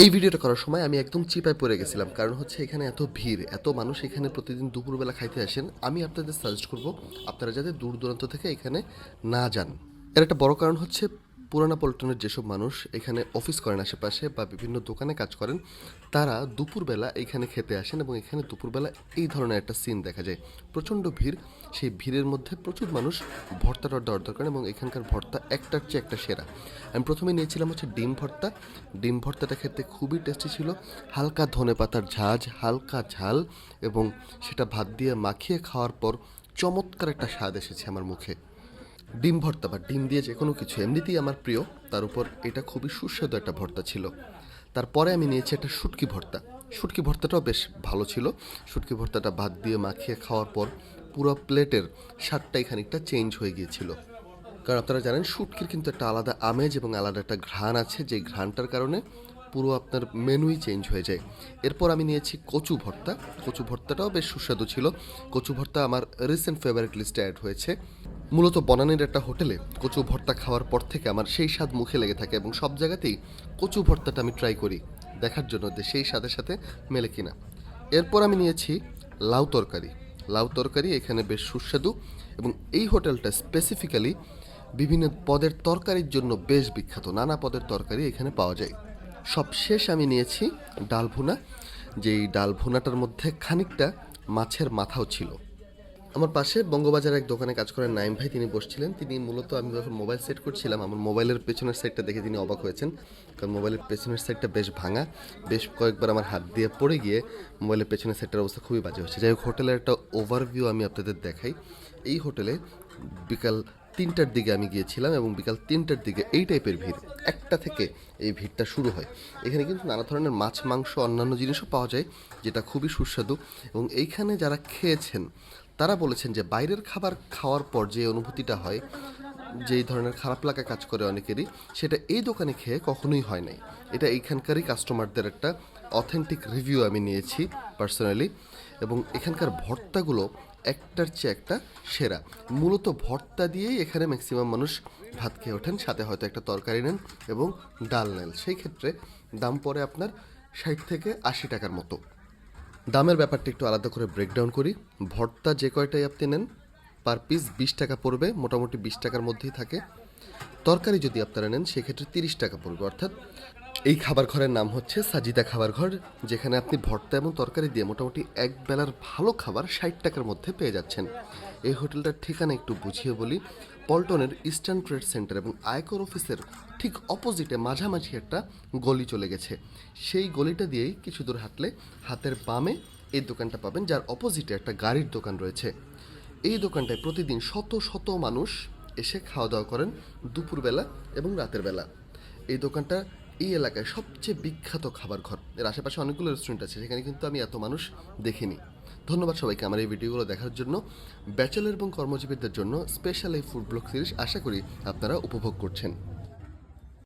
এই ভিডিওটা করার সময় আমি একদম চিপায় পড়ে গেছিলাম, কারণ হচ্ছে এখানে এত ভিড়, এত মানুষ এখানে প্রতিদিন দুপুরবেলা খাইতে আসেন। আমি আপনাদের সাজেস্ট করব, আপনারা যাতে দূর দূরান্ত থেকে এখানে না যান। এর একটা বড় কারণ হচ্ছে পুরানা পল্টনের যেসব মানুষ এখানে অফিস করেন আশেপাশে বা বিভিন্ন দোকানে কাজ করেন, তারা দুপুরবেলা এখানে খেতে আসেন এবং এখানে দুপুরবেলা এই ধরনের একটা সিন দেখা যায়। প্রচণ্ড ভিড়, সেই ভিড়ের মধ্যে প্রচুর মানুষ ভর্তা টর্তা অর্ডার করেন এবং এখানকার ভর্তা একটার চেয়ে একটা সেরা। আমি প্রথমে নিয়েছিলাম হচ্ছে ডিম ভর্তা। ডিম ভর্তাটা খেতে খুবই টেস্টি ছিল। হালকা ধনে পাতার ঝাঁজ, হালকা ঝাল এবং সেটা ভাত দিয়ে মাখিয়ে খাওয়ার পর চমৎকার একটা স্বাদ এসেছে আমার মুখে। ডিম ভর্তা বা ডিম দিয়ে যে কোনো কিছু, এমনিতেই আমার প্রিয়, তার উপর এটা খুবই সুস্বাদু একটা ভর্তা ছিল। তারপরে আমি নিয়েছি একটা শুটকি ভর্তা। শুটকি ভর্তাটাও বেশ ভালো ছিল। শুটকি ভর্তাটা ভাত দিয়ে মাখিয়ে খাওয়ার পর পুরো প্লেটের স্বাদটাই খানিকটা চেঞ্জ হয়ে গিয়েছিল। কারণ আপনারা জানেন, শুটকির কিন্তু একটা আলাদা আমেজ এবং আলাদা একটা ঘ্রাণ আছে। যে ঘ্রাণটার কারণে পুরো আপনার মেনুই চেঞ্জ হয়ে যায়। এরপর আমি নিয়েছি কচু ভর্তা। কচু ভর্তাটাও বেশ সুস্বাদু ছিল। কচু ভর্তা আমার রিসেন্ট ফেভারিট লিস্টে অ্যাড হয়েছে। মূলত বনানীর একটা হোটেলে কচু ভর্তা খাওয়ার পর থেকে আমার সেই স্বাদ মুখে লেগে থাকে এবং সব জায়গাতেই কচু ভর্তাটা আমি ট্রাই করি, দেখার জন্য যে সেই স্বাদের সাথে মেলে কিনা। এরপর আমি নিয়েছি লাউ তরকারি। লাউ তরকারি এখানে বেশ সুস্বাদু এবং এই হোটেলটা স্পেসিফিক্যালি বিভিন্ন পদের তরকারির জন্য বেশ বিখ্যাত। নানা পদের তরকারি এখানে পাওয়া যায়। সবশেষ আমি নিয়েছি ডাল ভুনা যেই ডাল ভুনাটার মধ্যে খানিকটা মাছের মাথাও ছিল। আমার পাশে বঙ্গবাজার এক দোকানে কাজ করেন নাইম ভাই, তিনি বসছিলেন। তিনি মূলত আমি যখন মোবাইল সেট করছিলাম, আমার মোবাইলের পেছনের সাইডটা দেখে তিনি অবাক হয়েছেন। কারণ মোবাইলের পেছনের সাইডটা বেশ ভাঙা। বেশ কয়েকবার আমার হাত দিয়ে পড়ে গিয়ে মোবাইলের পেছনের সাইডটার অবস্থা খুবই বাজে হচ্ছে যাই হোক, হোটেলের একটা ওভারভিউ আমি আপনাদের দেখাই। এই হোটেলে বিকাল তিনটার দিকে আমি গিয়েছিলাম এবং বিকাল তিনটার দিকে এই টাইপের ভিড়, একটা থেকে এই ভিড়টা শুরু হয়। এখানে কিন্তু নানা ধরনের মাছ, মাংস, অন্যান্য জিনিসও পাওয়া যায়, যেটা খুবই সুস্বাদু। এবং এইখানে যারা খেয়েছেন, তারা বলেছেন যে বাইরের খাবার খাওয়ার পর যে অনুভূতিটা হয়, যেই ধরনের খারাপ লাগা কাজ করে অনেকেরই, সেটা এই দোকানে খেয়ে কখনোই হয় নাই। এটা এইখানকারই কাস্টমারদের একটা অথেন্টিক রিভিউ আমি নিয়েছি পার্সোনালি এবং এখানকার ভর্তাগুলো একটার চেয়ে একটা সেরা। মূলত ভর্তা দিয়েই এখানে ম্যাক্সিমাম মানুষ ভাত খেয়ে ওঠেন, সাথে হয়তো একটা তরকারি নেন এবং ডাল নেন। সেই ক্ষেত্রে দাম পড়ে আপনার ষাট থেকে আশি টাকার মতো। দামের ব্যাপারটা একটু আলাদা করে ব্রেকডাউন করি। ভর্তা যে কয়টাই আপনি নেন পার পিস বিশ টাকা পড়বে, মোটামুটি বিশ টাকার মধ্যেই থাকে। তরকারি যদি আপনারা নেন, সেক্ষেত্রে তিরিশ টাকা পড়বে। অর্থাৎ এই খাবার ঘরের নাম হচ্ছে সাজিদা খাবার ঘর, যেখানে আপনি ভর্তা এবং তরকারি দিয়ে মোটামুটি এক বেলার ভালো খাবার ষাট টাকার মধ্যে পেয়ে যাচ্ছেন। এই হোটেলটার ঠিকানা একটু বুঝিয়ে বলি। পল্টনের ইস্টার্ন ট্রেড সেন্টার এবং আয়কর অফিসের ঠিক অপোজিটে মাঝামাঝি একটা গলি চলে গেছে। সেই গলিটা দিয়েই কিছু দূর হাঁটলে হাতের বামে এই দোকানটা পাবেন, যার অপোজিটে একটা গাড়ির দোকান রয়েছে। এই দোকানটায় প্রতিদিন শত শত মানুষ এসে খাওয়া দাওয়া করেন দুপুরবেলা এবং রাতের বেলা। এই দোকানটা এই এলাকায় সবচেয়ে বিখ্যাত খাবার ঘর। এর আশেপাশে অনেকগুলো রেস্টুরেন্ট আছে, সেখানে কিন্তু আমি এত মানুষ দেখিনি। ধন্যবাদ সবাইকে আমার এই ভিডিওগুলো দেখার জন্য। ব্যাচেলার এবং কর্মজীবীদের জন্য স্পেশাল এই ফুড ব্লগ সিরিজ আশা করি আপনারা উপভোগ করছেন।